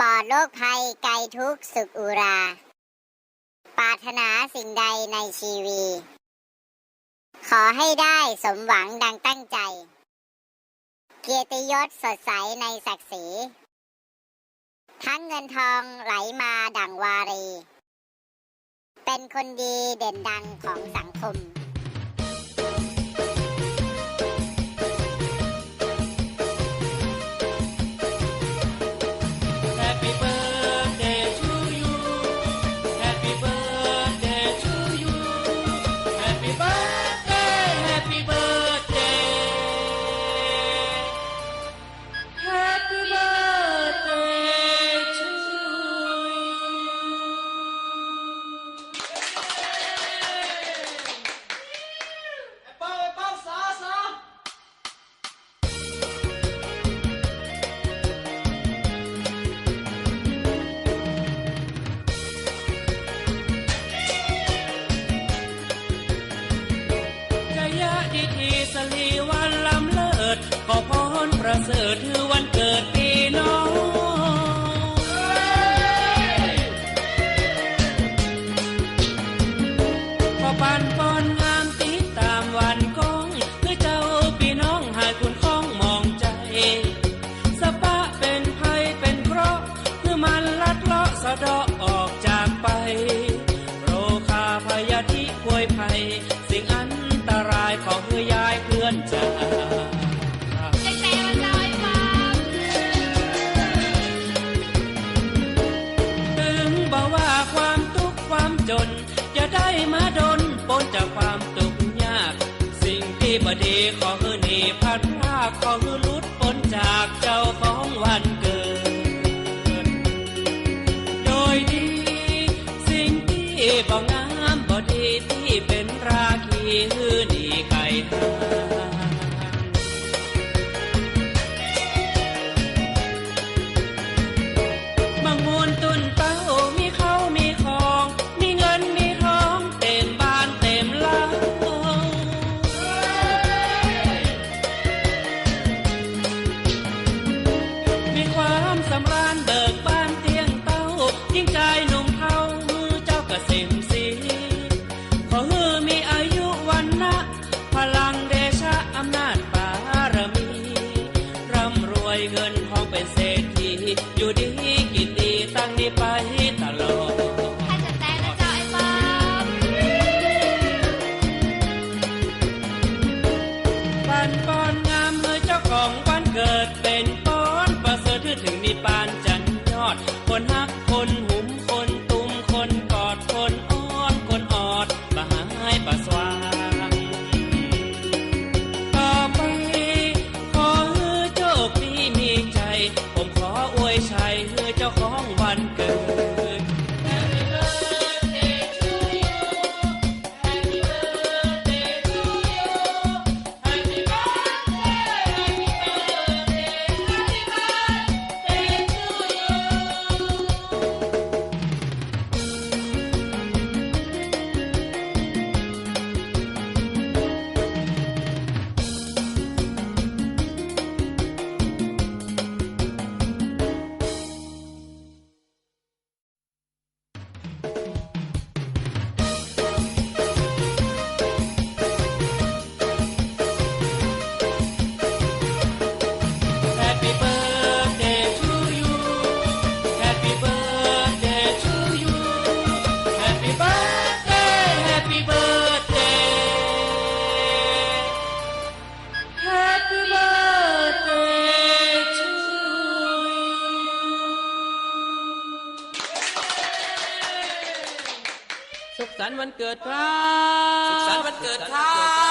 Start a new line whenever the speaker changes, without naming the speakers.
ปลอดโรคภัยไกลทุกสุขอุรา ปรารถนาสิ่งใดในชีวี ขอให้ได้สมหวังดังตั้งใจ เกียรติยศสดใสในศักดิ์ศรี ทั้งเงินทองไหลมาดังวารี เป็นคนดีเด่นดังของสังคม
ธีสลีวันลำเลิศขอพอ พ้นจากความทุกข์ยาก สิ่งที่บดีขอ สำราญเบิกบานเตียงเต้ายิ่งใจหนุ่มเทามือเจ้าก็เสมสีขอฮือมีอายุวันนะพลังเดชะอำนาจบารมีร่ำรวยเงินทองเป็นเศรษฐีอยู่ดีกินดีตั้งนี้ไปตลอดปันปอนงามมือเจ้าของวันเกิดเป็นป ถึงนิปานจันยอด คนฮักคนหุมคนตุมคนกอดคนอ้อนคนออดบาหายประสวางต่อไปขอให้โชคดีมีใจ ผมขออวยชัยให้เจ้าของ สันต์วันเกิดครับ
สุขสันต์วันเกิดครับ